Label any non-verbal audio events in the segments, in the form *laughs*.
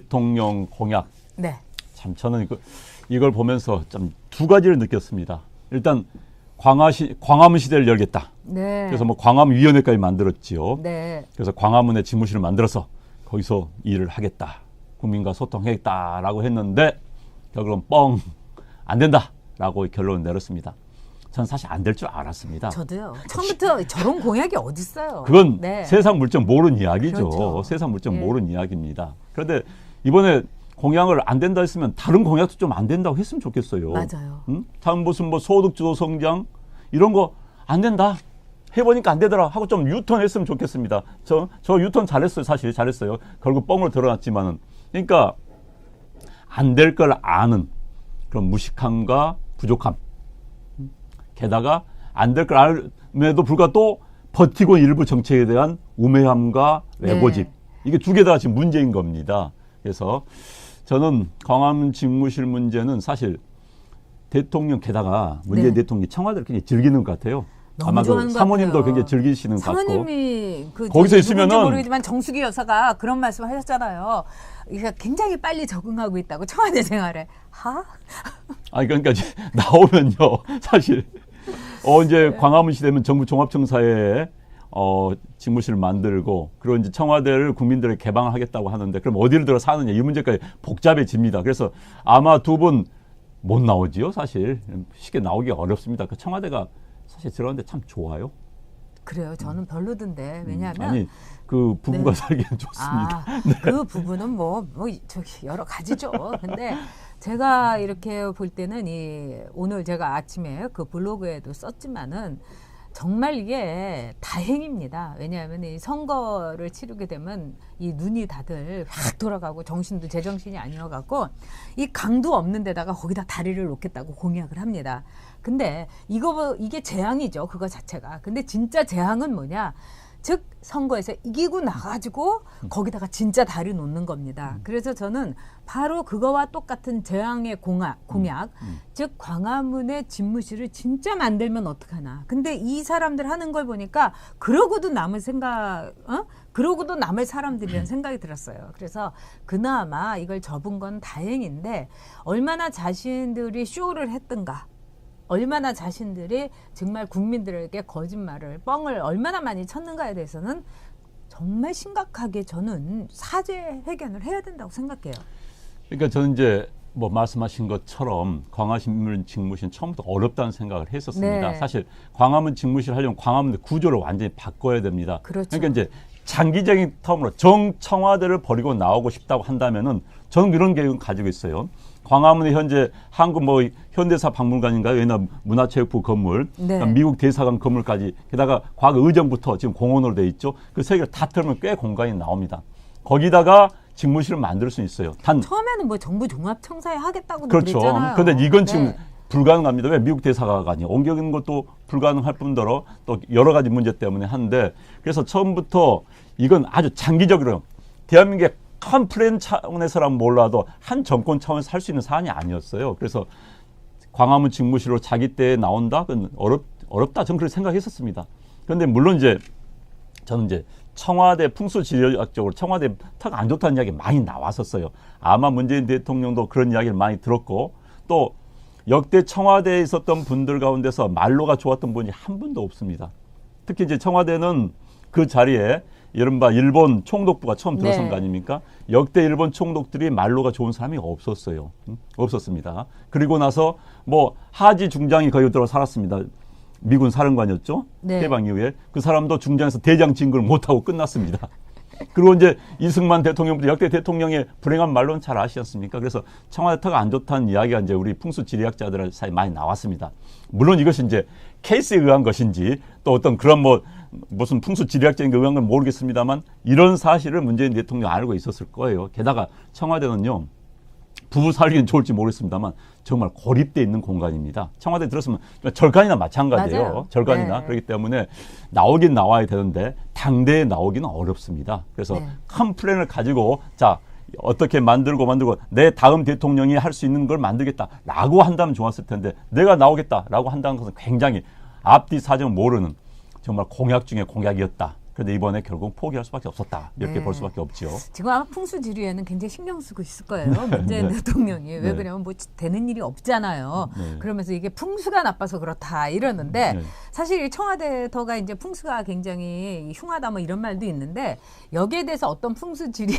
대통령 공약 네. 참 저는 이걸 보면서 좀 두 가지를 느꼈습니다. 일단 광화시 광화문 시대를 열겠다. 네. 그래서 뭐 광화문 위원회까지 만들었지요. 네. 그래서 광화문에 집무실을 만들어서 거기서 일을 하겠다. 국민과 소통하겠다라고 했는데 결국은 뻥 안 된다라고 결론을 내렸습니다. 전 사실 안 될 줄 알았습니다. 저도요. 처음부터 저런 공약이 어딨어요. 그건 네. 세상 물정 모르는 이야기죠. 그렇죠. 세상 물정 예. 모르는 이야기입니다. 그런데 이번에 공약을 안 된다 했으면 다른 공약도 좀 안 된다고 했으면 좋겠어요. 맞아요. 응? 다음 무슨 뭐 소득 주도 성장 이런 거 안 된다. 해보니까 안 되더라 하고 좀 유턴했으면 좋겠습니다. 저, 저 유턴 잘했어요. 사실 잘했어요. 결국 뻥으로 드러났지만은. 그러니까 안 될 걸 아는 그런 무식함과 부족함. 게다가 안 될 걸 알음에도 불구하고 또 버티고 일부 정책에 대한 우매함과 왜고집. 네. 이게 두 개 다 지금 문제인 겁니다. 그래서 저는 광화문 집무실 문제는 사실 대통령 게다가 문재인 네. 대통령이 청와대를 굉장히 즐기는 것 같아요. 아마 그 사모님도. 굉장히 즐기시는 것 같고. 사모님이 그 거기서 있으면은- 모르겠지만 정수기 여사가 그런 말씀 하셨잖아요. 이게 굉장히 빨리 적응하고 있다고 청와대 생활에. 하? 아니 그러니까 이제 *laughs* 나오면요 사실 어 이제 네. 광화문 시대면 정부 종합청사에 어 집무실을 만들고 그리고 이제 청와대를 국민들에게 개방을 하겠다고 하는데 그럼 어디를 들어 사느냐 이 문제까지 복잡해집니다. 그래서 아마 두 분 못 나오지요 사실 쉽게 나오기 어렵습니다. 그 청와대가 사실 들어갔는데 참 좋아요. 그래요. 저는 별로던데. 왜냐하면 음. 아니 그 부부가 네. 살기엔 좋습니다. *laughs* 네. 아, 그 부분은 뭐, 뭐, 저기 여러 가지죠. 근데 제가 이렇게 볼 때는 이, 오늘 제가 아침에 그 블로그에도 썼지만은 정말 이게 다행입니다. 왜냐하면 이 선거를 치르게 되면 이 눈이 다들 확 돌아가고 정신도 제정신이 아니어갖고 이 강도 없는 데다가 거기다 다리를 놓겠다고 공약을 합니다. 근데 이거, 이게 재앙이죠. 그거 자체가. 근데 진짜 재앙은 뭐냐? 즉 선거에서 이기고 나가지고 거기다가 진짜 다리 놓는 겁니다. 그래서 저는 바로 그거와 똑같은 재앙의 공약, 공약 즉 광화문의 집무실을 진짜 만들면 어떡하나. 근데 이 사람들 하는 걸 보니까 그러고도 남을 생각, 어? 그러고도 남을 사람들이라는 생각이 들었어요. 그래서 그나마 이걸 접은 건 다행인데 얼마나 자신들이 쇼를 했던가. 얼마나 자신들이 정말 국민들에게 거짓말을 뻥을 얼마나 많이 쳤는가에 대해서는 정말 심각하게 저는 사죄 회견을 해야 된다고 생각해요. 그러니까 저는 이제 뭐 말씀하신 것처럼 광화문 직무실 처음부터 어렵다는 생각을 했었습니다. 네. 사실 광화문 직무실 하려면 광화문 구조를 완전히 바꿔야 됩니다. 그렇죠. 러니까 이제 장기적인 텀으로 정청와대를 버리고 나오고 싶다고 한다면은 저는 이런 계획은 가지고 있어요. 광화문에 현재 한국 뭐 현대사 박물관인가요? 옛날 문화체육부 건물, 네. 미국 대사관 건물까지 게다가 과거 의정부터 지금 공원으로 돼 있죠. 그 세 개를 다 틀면 꽤 공간이 나옵니다. 거기다가 직무실을 만들 수 있어요. 단 처음에는 뭐 정부 종합청사에 하겠다고 그렇죠. 그랬잖아요. 그런데 이건 지금 네. 불가능합니다. 왜 미국 대사관이 옮겨는 것도 불가능할 뿐더러 또 여러 가지 문제 때문에 한데 그래서 처음부터 이건 아주 장기적으로 대한민국의 큰 플랜 차원에서라면 몰라도 한 정권 차원에서 할 수 있는 사안이 아니었어요. 그래서 광화문 직무실로 자기 때에 나온다? 그건 어렵, 어렵다. 저는 그렇게 생각했었습니다. 그런데 물론 이제 저는 이제 청와대 풍수 지리학적으로 청와대 턱 안 좋다는 이야기 많이 나왔었어요. 아마 문재인 대통령도 그런 이야기를 많이 들었고 또 역대 청와대에 있었던 분들 가운데서 말로가 좋았던 분이 한 분도 없습니다. 특히 이제 청와대는 그 자리에 이른바 일본 총독부가 처음 들어선 네. 거 아닙니까? 역대 일본 총독들이 말로가 좋은 사람이 없었어요. 음? 없었습니다. 그리고 나서 뭐 하지 중장이 거기 들어 살았습니다. 미군 사령관이었죠. 네. 해방 이후에 그 사람도 중장에서 대장 진급을 못하고 끝났습니다. 그리고 이제 이승만 대통령부터 역대 대통령의 불행한 말로는 잘 아시지 않습니까? 그래서 청와대 터가 안 좋다는 이야기가 이제 우리 풍수 지리학자들 사이 많이 나왔습니다. 물론 이것이 이제 케이스에 의한 것인지 또 어떤 그런 뭐 무슨 풍수 지리학적인 게 의한 건 모르겠습니다만 이런 사실을 문재인 대통령 알고 있었을 거예요. 게다가 청와대는요. 부부 살기는 좋을지 모르겠습니다만 정말 고립돼 있는 공간입니다. 청와대 들었으면 절간이나 마찬가지예요. 맞아요. 절간이나 네. 그렇기 때문에 나오긴 나와야 되는데 당대에 나오기는 어렵습니다. 그래서 네. 큰 플랜을 가지고 자 어떻게 만들고 만들고 내 다음 대통령이 할 수 있는 걸 만들겠다라고 한다면 좋았을 텐데 내가 나오겠다라고 한다는 것은 굉장히 앞뒤 사정 모르는 정말 공약 중에 공약이었다. 그런데 이번에 결국 포기할 수밖에 없었다. 이렇게 네. 볼 수밖에 없죠. 지금 아마 풍수지리에는 굉장히 신경 쓰고 있을 거예요. *laughs* 문재인 네. 대통령이 왜 네. 그러면 뭐 되는 일이 없잖아요. 네. 그러면서 이게 풍수가 나빠서 그렇다 이러는데 네. 사실 이 청와대터가 이제 풍수가 굉장히 흉하다 뭐 이런 말도 있는데 여기에 대해서 어떤 풍수지리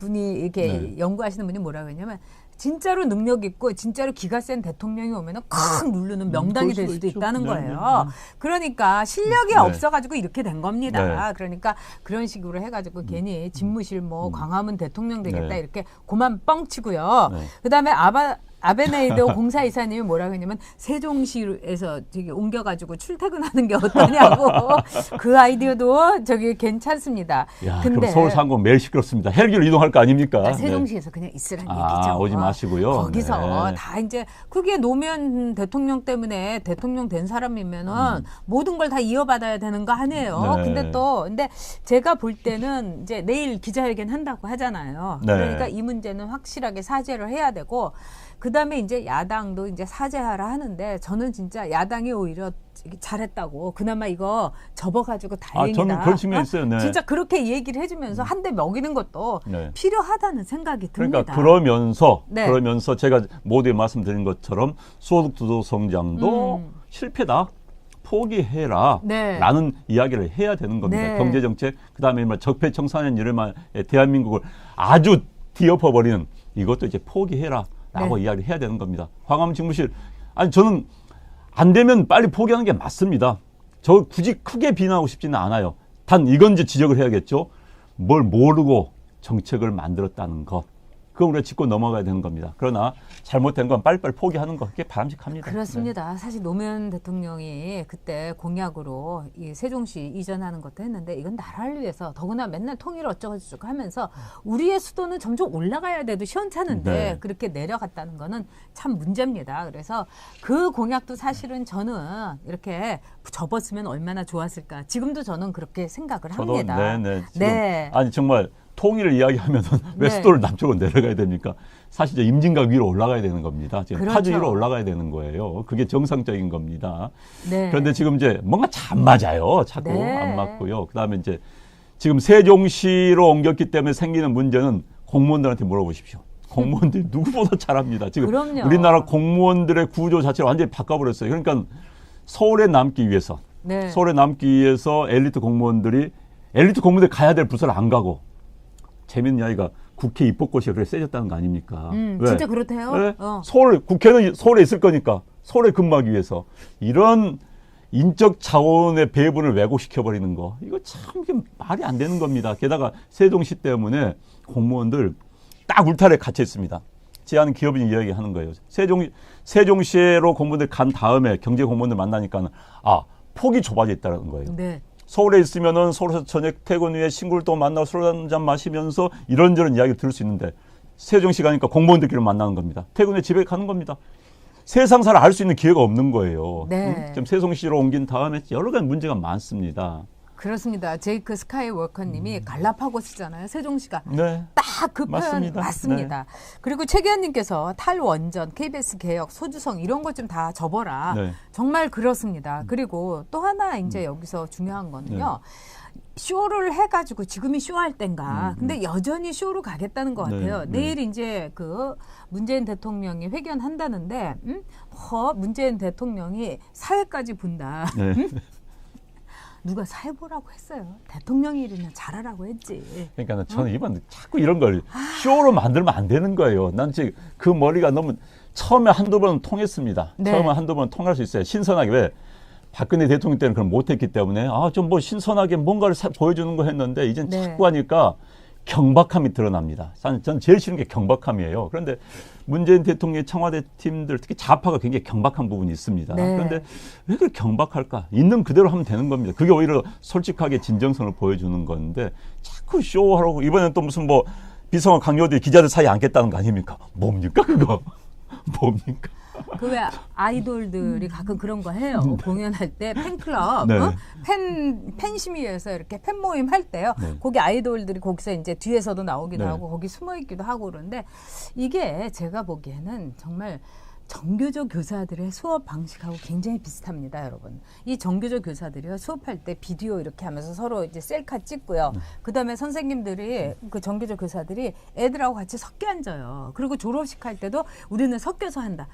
분이 이렇게 네. 연구하시는 분이 뭐라고 했냐면 진짜로 능력 있고 진짜로 기가 센 대통령이 오면은 콱 누르는 명당이 음, 그럴 될 수도 있죠. 있다는 네, 거예요. 네, 그러니까 실력이 네. 없어가지고 이렇게 된 겁니다. 네. 그러니까 그런 식으로 해가지고 괜히 집무실 뭐 광화문 대통령 되겠다 네. 이렇게 고만 뻥치고요. 네. 그다음에 아바 아베네이드 *laughs* 공사 이사님이 뭐라고 했냐면 세종시에서 저기 옮겨가지고 출퇴근하는 게 어떠냐고 *laughs* 그 아이디어도 저기 괜찮습니다. 야, 근데 그럼 서울 상공 매일 시끄럽습니다. 헬기로 이동할 거 아닙니까? 아, 네. 세종시에서 그냥 있으란 아, 얘기죠. 오지 마시고요. 거기서 네. 다 이제 그게 노무현 대통령 때문에 대통령 된 사람이면은 모든 걸 다 이어받아야 되는 거 아니에요. 음. 네. 근데 또 근데 제가 볼 때는 이제 내일 기자회견 한다고 하잖아요. 네. 그러니까 이 문제는 확실하게 사죄를 해야 되고 그 다음에 이제 야당도 이제 사죄하라 하는데 저는 진짜 야당이 오히려 잘했다고 그나마 이거 접어가지고 다행이다. 저는 그런 측면이 있어요. 네. 진짜 그렇게 얘기를 해주면서 한 대 먹이는 것도 네. 필요하다는 생각이 듭니다. 그러니까 그러면서 네. 그러면서 제가 모두에 말씀드린 것처럼 소득 주도 성장도 음. 실패다. 포기해라. 네. 라는 이야기를 해야 되는 겁니다. 네. 경제 정책, 그다음에 뭐 적폐 청산년 이름만 대한민국을 아주 뒤엎어 버리는 이것도 이제 포기해라. 라고 네. 이야기를 해야 되는 겁니다. 광화문 집무실 아니 저는 안 되면 빨리 포기하는 게 맞습니다. 저 굳이 크게 비난하고 싶지는 않아요. 단 이건 이제 지적을 해야겠죠. 뭘 모르고 정책을 만들었다는 것. 우리가 짚고 넘어가야 되는 겁니다. 그러나 잘못된 건 빨리빨리 포기하는 거 그게 바람직합니다. 그렇습니다. 사실 노무현 대통령이 그때 공약으로 이 세종시 이전하는 것도 했는데 이건 나라를 위해서 더구나 맨날 통일 어쩌고저쩌고 하면서 우리의 수도는 점점 올라가야 돼도 시원찮은데 네. 그렇게 내려갔다는 거는 참 문제입니다. 그래서 그 공약도 사실은 저는 이렇게 접었으면 얼마나 좋았을까. 지금도 저는 그렇게 생각을 저도 합니다. 네네. 지금 네. 아니 정말 통일을 이야기하면은 *laughs* 왜 네. 수도를 남쪽으로 내려가야 됩니까? 사실 이제 임진각 위로 올라가야 되는 겁니다. 지금 그렇죠. 파주 위로 올라가야 되는 거예요. 그게 정상적인 겁니다. 네. 그런데 지금 이제 뭔가 잘 맞아요. 자꾸 네. 안 맞고요. 그다음에 이제 지금 세종시로 옮겼기 때문에 생기는 문제는 공무원들한테 물어보십시오. 공무원들이 *laughs* 누구보다 잘합니다. 지금 그럼요. 우리나라 공무원들의 구조 자체를 완전히 바꿔버렸어요. 그러니까 서울에 남기 위해서 네. 서울에 남기 위해서 엘리트 공무원들이 엘리트 공무원들 가야 될 부서를 안 가고 재밌는 이야기가 국회 입법고시가 그래 세졌다는 거 아닙니까? 음, 왜? 진짜 그렇대요. 왜? 어. 서울 국회는 서울에 있을 거니까 서울에 근무하기 위해서 이런 인적 자원의 배분을 왜곡시켜 버리는 거 이거 참 이게 말이 안 되는 겁니다. 게다가 세종시 때문에 공무원들 딱 울타리에 갇혀 있습니다. 제 아는 기업인이 이야기하는 거예요. 세종 세종시로 공무원들 간 다음에 경제 공무원들 만나니까는 아 폭이 좁아져 있다는 거예요. 네. 서울에 있으면은 서울에서 저녁 퇴근 후에 친구를 또 만나고 술 한 잔 마시면서 이런저런 이야기 들을 수 있는데 세종시 가니까 공무원들끼리 만나는 겁니다. 퇴근 후에 집에 가는 겁니다. 세상사를 알 수 있는 기회가 없는 거예요. 네. 음? 지금 세종시로 옮긴 다음에 여러 가지 문제가 많습니다. 그렇습니다. 제이크 스카이워커님이 갈라파고스잖아요. 세종시가 네. 딱그 표현 맞습니다. 맞습니다. 그리고 최기현님께서 탈원전, KBS 개혁, 소주성 이런 것 좀 다 접어라. 네. 정말 그렇습니다. 그리고 또 하나 이제 여기서 중요한 거는요. 쇼를 해가지고 지금이 쇼할 땐가. 근데 여전히 쇼로 가겠다는 것 네, 같아요. 네. 내일 이제 그 문재인 대통령이 회견한다는데, 음? 허, 문재인 대통령이 사회까지 본다. 네. 누가 사회 보라고 했어요. 대통령 일이나 잘하라고 했지. 그러니까 저는 이번 자꾸 이런 걸 쇼로 만들면 안 되는 거예요. 난 지금 그 머리가 너무 처음에 한두 번 통했습니다. 네. 처음에 한두 번 통할 수 있어요. 신선하게 왜? 박근혜 대통령 때는 그걸 못했기 때문에 아 좀 뭐 신선하게 뭔가를 사- 보여주는 거 했는데 이젠 네. 자꾸 하니까 경박함이 드러납니다. 전, 전 제일 싫은 게 경박함이에요. 그런데 문재인 대통령의 청와대 팀들 특히 좌파가 굉장히 경박한 부분이 있습니다. 네. 그런데 왜 그렇게 경박할까? 있는 그대로 하면 되는 겁니다. 그게 오히려 솔직하게 진정성을 보여주는 건데 자꾸 쇼하라고 이번엔 또 무슨 뭐 비서관 강요들이 기자들 사이에 앉겠다는 거 아닙니까? 뭡니까 그거? *laughs* 뭡니까? 그 왜 아이돌들이 가끔 그런 거 해요. 공연할 때 팬클럽, 네. 어? 팬 팬심위에서 이렇게 팬 모임 할 때요. 네. 거기 아이돌들이 거기서 이제 뒤에서도 나오기도 네. 하고 거기 숨어 있기도 하고 그러는데 이게 제가 보기에는 정말 정교조 교사들의 수업 방식하고 굉장히 비슷합니다, 여러분. 이 정교조 교사들이요 수업할 때 비디오 이렇게 하면서 서로 이제 셀카 찍고요. 그다음에 선생님들이 그 정교조 교사들이 애들하고 같이 섞여 앉아요. 그리고 졸업식 할 때도 우리는 섞여서 한다.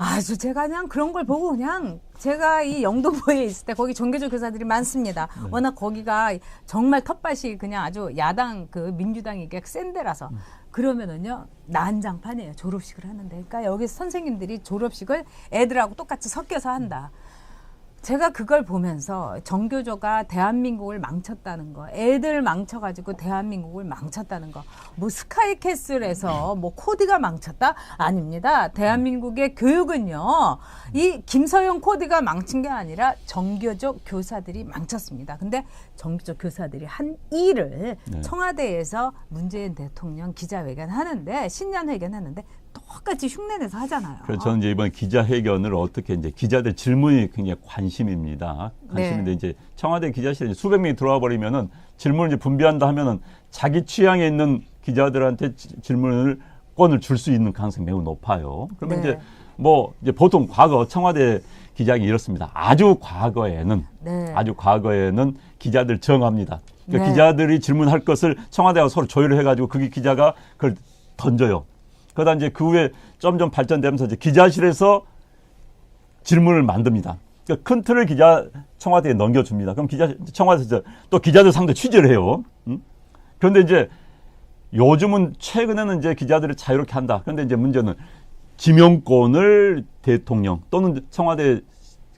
아주 제가 그냥 그런 걸 보고 그냥 제가 이 영도보에 있을 때 거기 정교조 교사들이 많습니다. 워낙 거기가 정말 텃밭이 그냥 아주 야당 그 민주당이 센 데라서 그러면은요 난장판이에요 졸업식을 하는데 그러니까 여기 선생님들이 졸업식을 애들하고 똑같이 섞여서 한다. 제가 그걸 보면서 정교조가 대한민국을 망쳤다는 거, 애들 망쳐가지고 대한민국을 망쳤다는 거, 뭐 스카이캐슬에서 뭐 코디가 망쳤다? 아닙니다. 대한민국의 교육은요, 이 김서영 코디가 망친 게 아니라 정교조 교사들이 망쳤습니다. 근데 정교조 교사들이 한 일을 네. 청와대에서 문재인 대통령 기자회견 하는데, 신년회견 하는데, 똑같이 흉내내서 하잖아요. 그래서 저는 이제 이번 기자회견을 어떻게 이제 기자들 질문이 굉장히 관심입니다. 관심인데 네. 이제 청와대 기자실에 수백 명이 들어와 버리면은 질문을 이제 분비한다 하면은 자기 취향에 있는 기자들한테 지- 질문을 권을 줄 수 있는 가능성이 매우 높아요. 그러면 네. 이제 뭐 이제 보통 과거 청와대 기자이 이렇습니다. 아주 과거에는 네. 아주 과거에는 기자들 정합니다. 그러니까 네. 기자들이 질문할 것을 청와대하고 서로 조율을 해가지고 그게 기자가 그걸 던져요. 그러다 이제 그 후에 점점 발전되면서 이제 기자실에서 질문을 만듭니다. 그러니까 큰 틀을 기자 청와대에 넘겨줍니다. 그럼 기자 청와대에서 또 기자들 상대 취재를 해요. 음? 그런데 이제 요즘은 최근에는 이제 기자들이 자유롭게 한다. 그런데 이제 문제는 지명권을 대통령 또는 청와대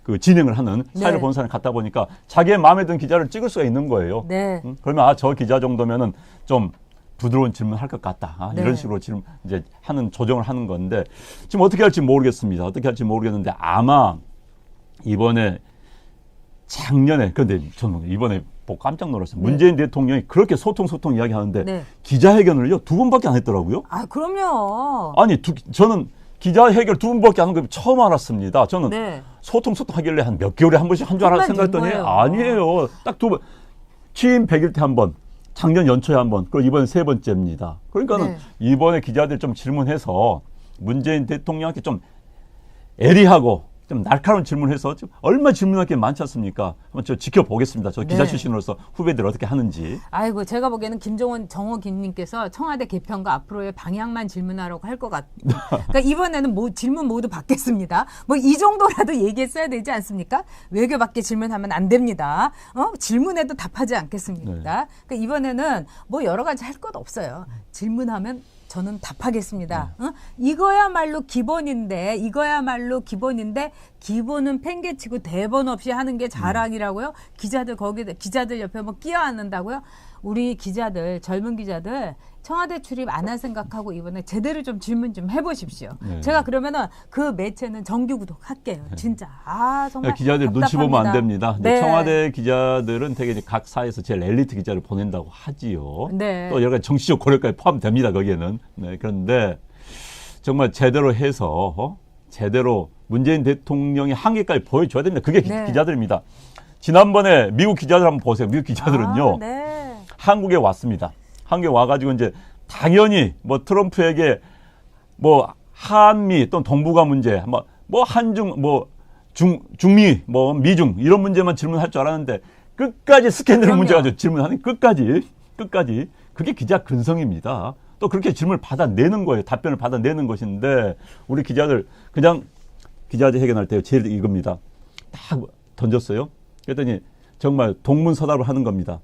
그 진행을 하는 사회를 네. 보는 사람이 갖다 보니까 자기의 마음에 든 기자를 찍을 수가 있는 거예요. 네. 음? 그러면 아 저 기자 정도면은 좀 부드러운 질문 할 것 같다. 아, 네. 이런 식으로 질문 이제 하는 조정을 하는 건데 지금 어떻게 할지 모르겠습니다. 어떻게 할지 모르겠는데 아마 이번에 작년에 근데 저는 이번에 보고 깜짝 놀랐어요. 문재인 대통령이 그렇게 소통 소통 이야기하는데 네. 기자회견을요 두 번밖에 안 했더라고요. 아, 그럼요. 아니 두, 저는 기자회견 두 번밖에 안 한 거 처음 알았습니다. 저는 네. 소통 소통 하길래 한 몇 개월에 한 번씩 한줄된 생각했더니. 아니에요. 딱 두 번. 취임 100일 때 한 번, 작년 연초에 한 번, 그리고 이번 세 번째입니다. 그러니까는 네. 이번에 기자들 좀 질문해서 문재인 대통령한테 좀 애리하고 좀 날카로운 질문해서 좀 얼마 질문할 게 많지 않습니까? 한번 저 지켜보겠습니다. 저 기자 네. 출신으로서 후배들 어떻게 하는지. 아이고 제가 보기에는 김종원 정호김님께서 청와대 개편과 앞으로의 방향만 질문하라고 할 것 같. *laughs* 그러니까 이번에는 뭐 질문 모두 받겠습니다. 뭐 이 정도라도 얘기했어야 되지 않습니까? 외교 밖에 질문하면 안 됩니다. 어 질문에도 답하지 않겠습니까? 네. 그러니까 이번에는 뭐 여러 가지 할 것 없어요. 질문하면 저는 답하겠습니다. 네. 어? 이거야말로 기본인데 이거야말로 기본인데 기본은 팽개치고 대본 없이 하는 게 자랑이라고요? 기자들 거기 기자들 옆에 뭐 끼어 앉는다고요? 우리 기자들 젊은 기자들 청와대 출입 안 할 생각하고 이번에 제대로 좀 질문 좀 해보십시오. 네. 제가 그러면은 그 매체는 정규 구독할게요. 진짜 아 정말 기자들 눈치 보면 안 됩니다. 네. 청와대 기자들은 되게 이제 각 사에서 제일 엘리트 기자를 보낸다고 하지요. 네. 또 여러 가지 정치적 고려까지 포함됩니다. 거기에는. 네, 그런데 정말 제대로 해서 어? 제대로 문재인 대통령의 한계까지 보여줘야 됩니다. 그게 기- 네. 기자들입니다. 지난번에 미국 기자들 한번 보세요. 미국 기자들은요. 아, 네. 한국에 왔습니다. 한국에 와가지고 이제 당연히 뭐 트럼프에게 뭐 한미 또는 동북아 문제, 뭐, 뭐 한중, 뭐 중, 중미, 뭐 미중 이런 문제만 질문할 줄 알았는데 끝까지 스캔들. 문제 가지고 질문하는 끝까지 끝까지 그게 기자 근성입니다. 또 그렇게 질문을 받아내는 거예요. 답변을 받아내는 것인데 우리 기자들 그냥 기자들 회견할 때 제일 이겁니다. 딱 던졌어요. 그랬더니 정말 동문서답을 하는 겁니다.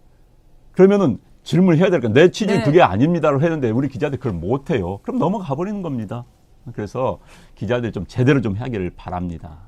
그러면은 질문을 해야 될까? 내 취지는 네. 그게 아닙니다라고 했는데 우리 기자들 그걸 못 해요. 그럼 넘어가 버리는 겁니다. 그래서 기자들 좀 제대로 좀 하기를 바랍니다.